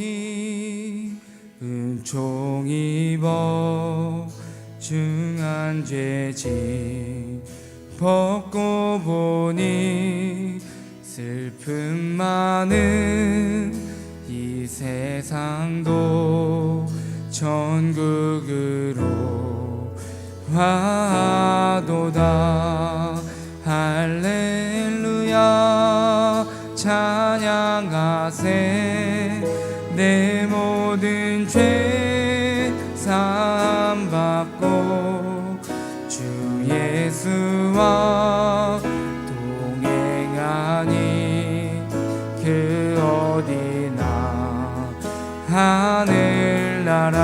보니 은총 입어 중한 죄지 벗고 보니 슬픔 많은 이 세상도 천국으로 화도다. 할렐루야. 찬양하세 동행하니 그 어디나 하늘나라.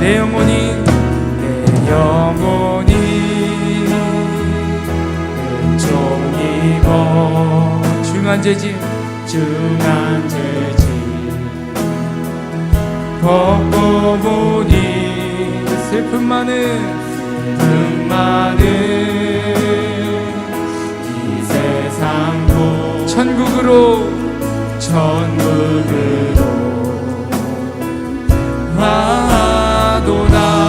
내 영혼이 내 영혼이 은총 입어 중한 죄지 중한 죄지 벗고 보니 슬픔 많은 슬픔 많은 이 세상도 천국으로 천국으로. 와도다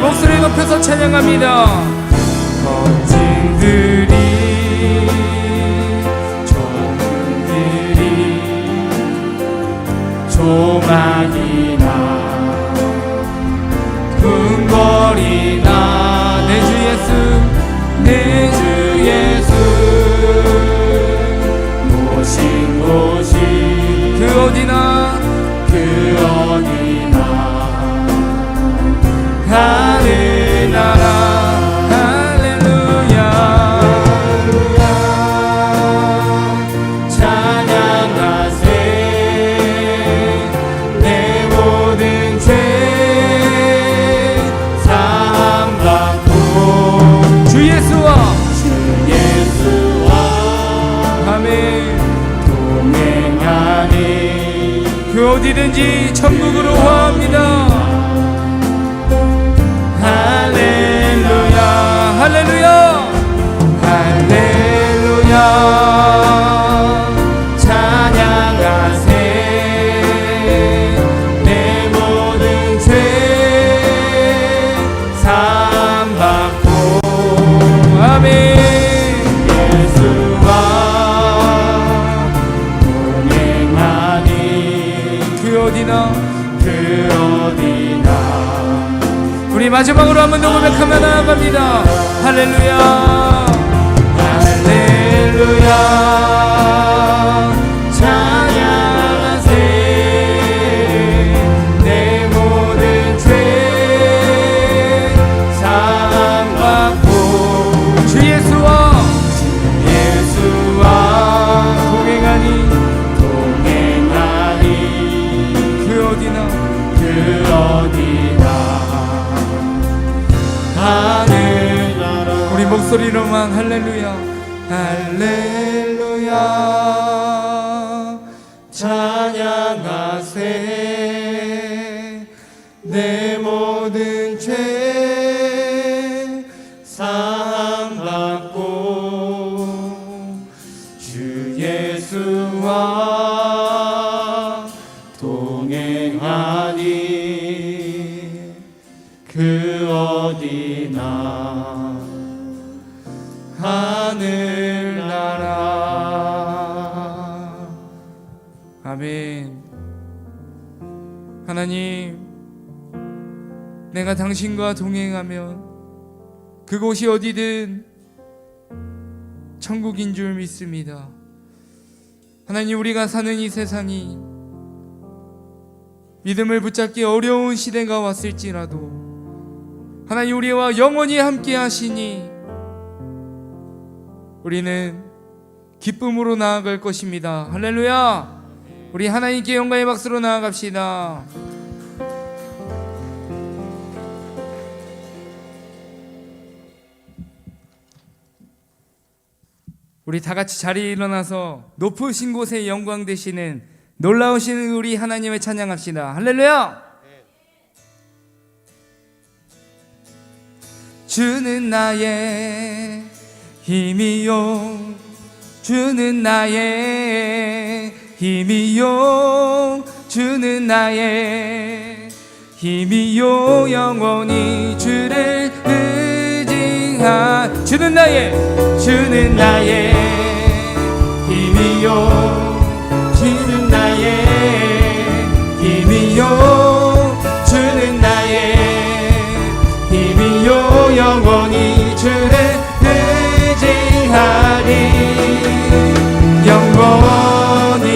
목소리 높여서 찬양합니다. 거친들이 종들이 조망이나 궁궐이나. 내 주 예수 내 주 예수. 모신 곳이 그 어디나 그 어디든지 천국으로 화합니다 마지막으로 한번 더 고백하며 나아갑니다. 할렐루야. 할렐루야 목소리로만 할렐루야. 할렐루야. 찬양하세. 내 모든 죄 하나님 내가 당신과 동행하면 그곳이 어디든 천국인 줄 믿습니다 하나님 우리가 사는 이 세상이 믿음을 붙잡기 어려운 시대가 왔을지라도 하나님 우리와 영원히 함께 하시니 우리는 기쁨으로 나아갈 것입니다. 할렐루야. 우리 하나님께 영광의 박수로 나아갑시다. 우리 다 같이 자리에 일어나서 높으신 곳에 영광 되시는 놀라우신 우리 하나님을 찬양합시다. 할렐루야! 주는 나의 힘이요 주는 나의 힘이요 주는 나의 힘이요 영원히 주를 의지하 주는 나의 주는 나의 힘이요. 주는 나의 힘이요. 주는 나의 힘이요. 영원히 주를 의지하리. 영원히.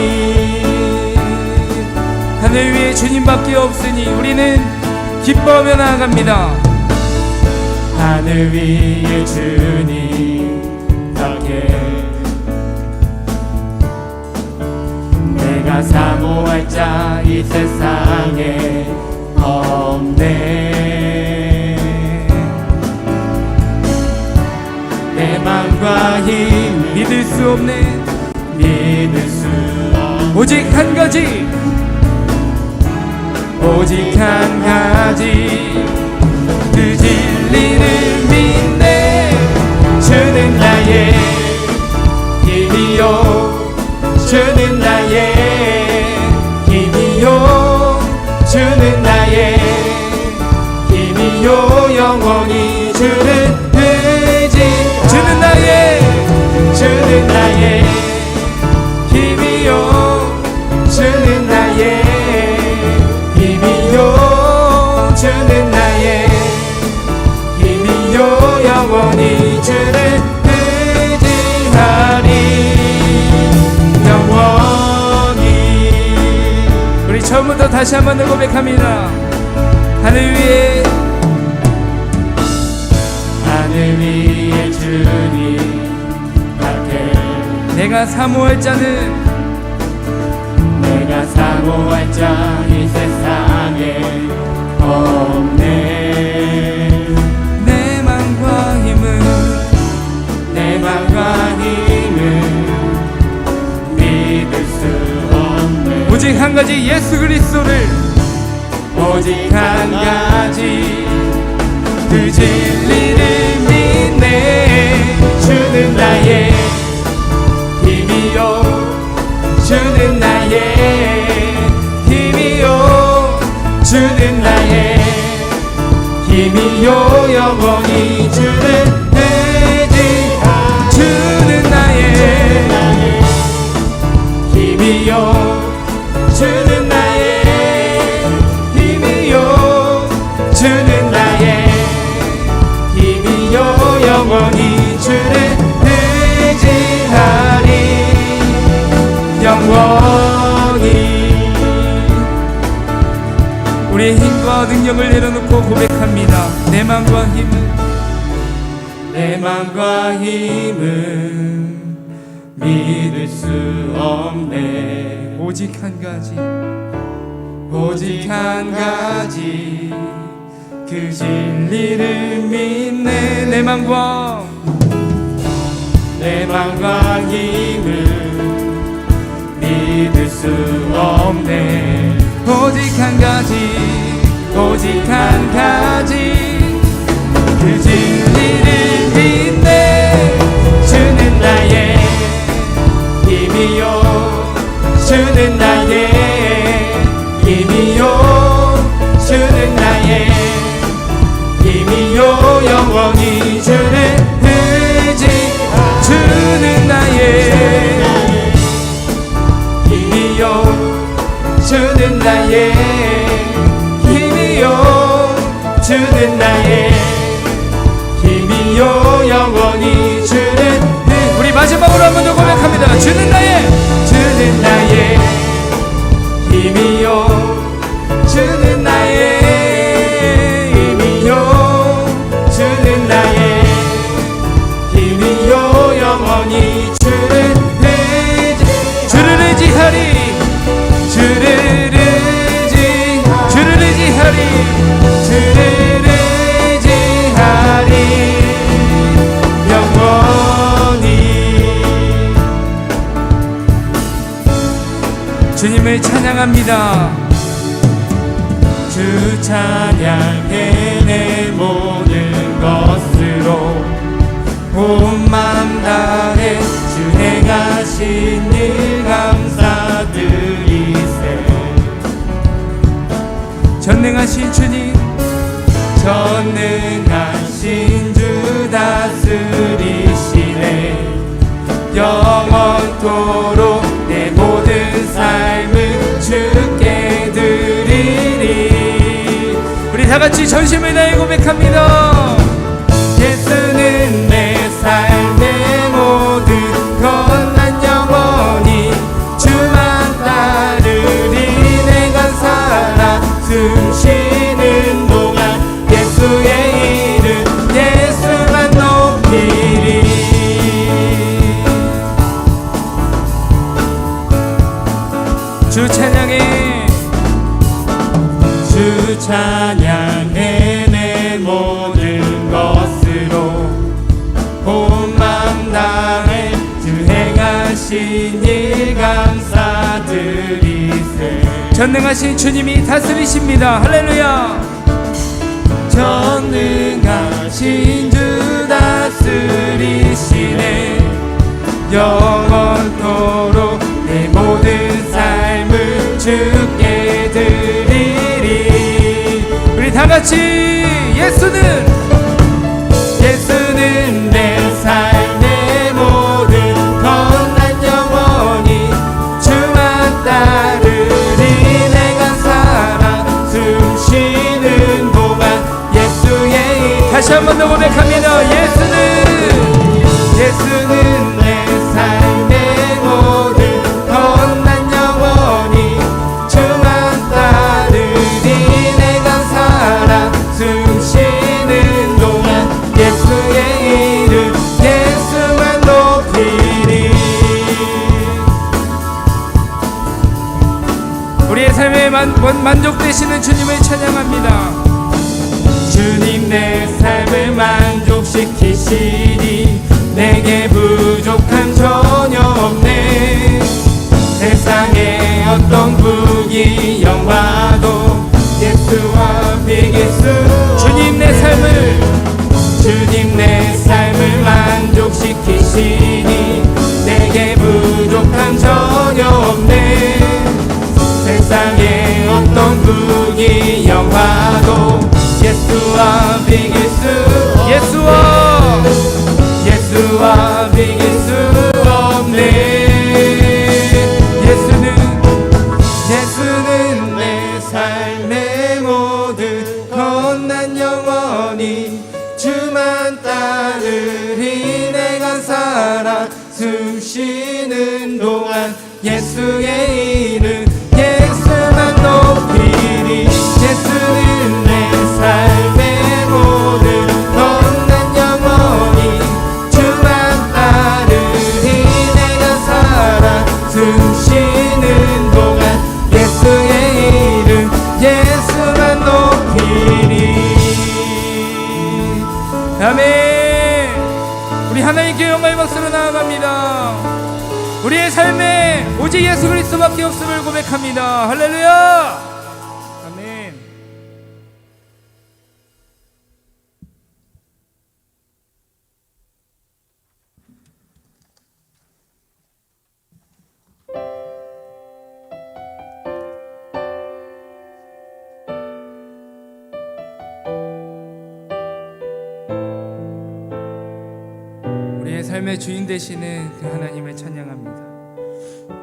하늘 위에 주님밖에 없으니 우리는 기뻐하며 나아갑니다 하늘 위에 주님 밖에 내가 사모할 자 이 세상에 없네. 내 맘과 힘 믿을 수 없네. 믿을 수 없네. 오직 한 가지. 오직 한 가지. 그 진리를 믿네 주는 나의 힘이요. 주는 나의 처음부터 다시 한 번 더 고백합니다. 하늘 위에 하늘 위에 주님 밖에 내가 사모할 자는 내가 사모할 자 이 세상에 없네. 내 맘과 힘은 내 맘과 힘은 믿을 수 없네. 오직 한 가지 예수 오직 한 가지. 그 진리를 믿네. 주는 나의 힘이요. 주는 나의 힘이요. 주는 나의 힘이요. 영원히 주는 그 진리를 믿네 내 맘과 내 맘과 힘을 믿을 수 없네. 오직 한 가지 오직 한 가지. 그 진리를 믿네. 주는 나의 힘이요. 주는 나의 힘이요. 주는 나의 힘이요 영원히 주를 의지 주는 나의 힘이요 주는 나의 힘이 요 주는 나의 힘이 요 영원히 주는 의- 우리 마지막으로 한번 더 고백합니다. 주는 나의 주님을 찬양합니다. 주 찬양해 내 모든 것으로. 온맘 다해 주 행하신 일 감사드리세. 전능하신 주님 전능하신 주 다스리시네. 영원토록 전심을 다해 고백합니다 전능하신 주님이 다스리십니다. 할렐루야. 전능하신 주 다스리시네. 영원토록 내 모든 삶을 주께 드리리. 우리 다같이 예수는 더 고백합니다. 예수는 예수는 내 삶의 모든 것난 영원히 주만 따르리 내가 살아 숨 쉬는 동안 예수의 이름 예수만 높이리. 우리의 삶에 만족되시는 주님을 찬양합니다 어떤 부귀 영화도 예수와 비길 수 예수와 숨 쉬는 동안 예수의 이름 예수만 높이리. 아멘. 우리 하나님께 영광의 박수로 나아갑니다. 우리의 삶에 오직 예수 그리스도밖에 없음을 고백합니다. 할렐루야 삶의 주인 되시는 그 하나님을 찬양합니다.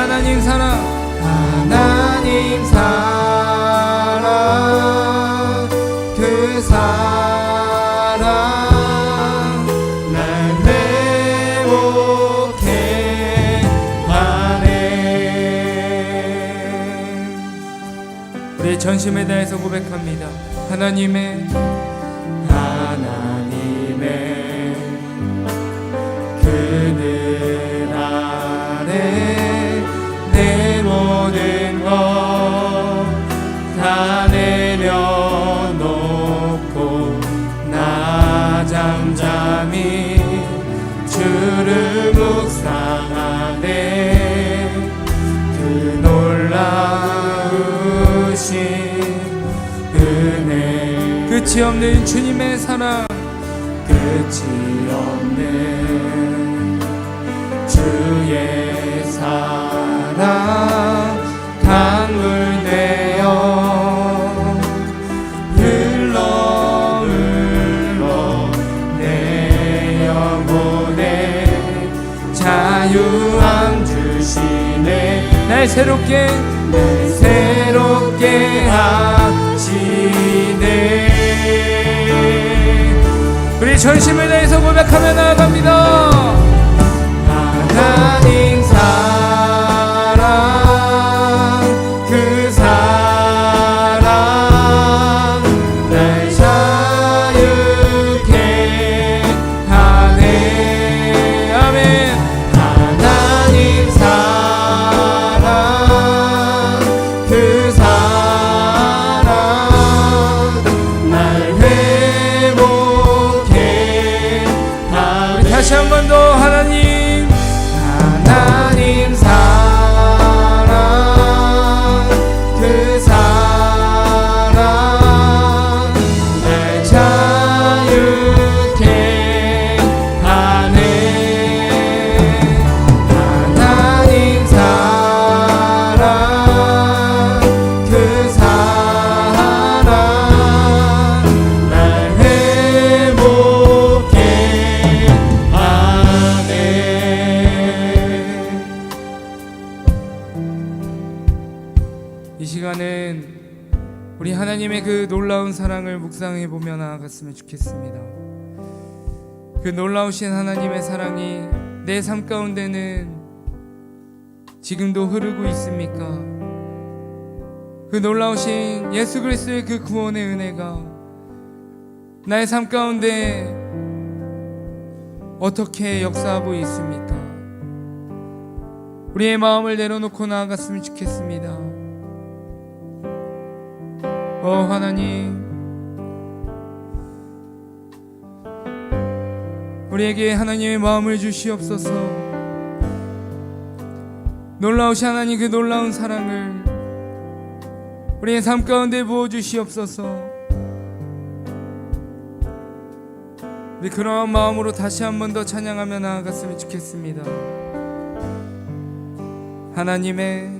하나님 사랑. 하나님 사랑. 그 사랑 날 회복해. 하네 우리 전심에 다해서 고백합니다. 하나님의 주를 묵상하네. 그 놀라우신 은혜. 끝이 없는 주님의 사랑. 끝이 없는 주의 사랑 새롭게 날 새롭게 하시네. 우리 전심을 다해서 고백하며 나아갑니다 놀라우신 하나님의 사랑이 내 삶 가운데는 지금도 흐르고 있습니까? 그 놀라우신 예수 그리스도의 그 구원의 은혜가 나의 삶 가운데 어떻게 역사하고 있습니까? 우리의 마음을 내려놓고 나아갔으면 좋겠습니다. 어 하나님 우리에게 하나님의 마음을 주시옵소서. 놀라우신 하나님 그 놀라운 사랑을 우리의 삶 가운데 부어 주시옵소서. 우리 그러한 마음으로 다시 한 번 더 찬양하며 나아갔으면 좋겠습니다. 하나님의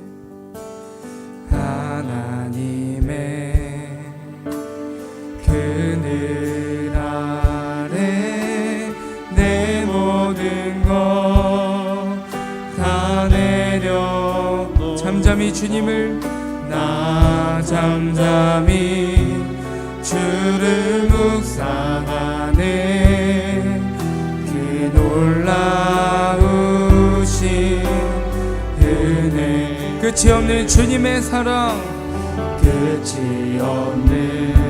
잠잠히 주님을 나 잠잠히 주를 묵상하네. 그 놀라우신 은혜. 끝이 없는 주님의 사랑. 끝이 없는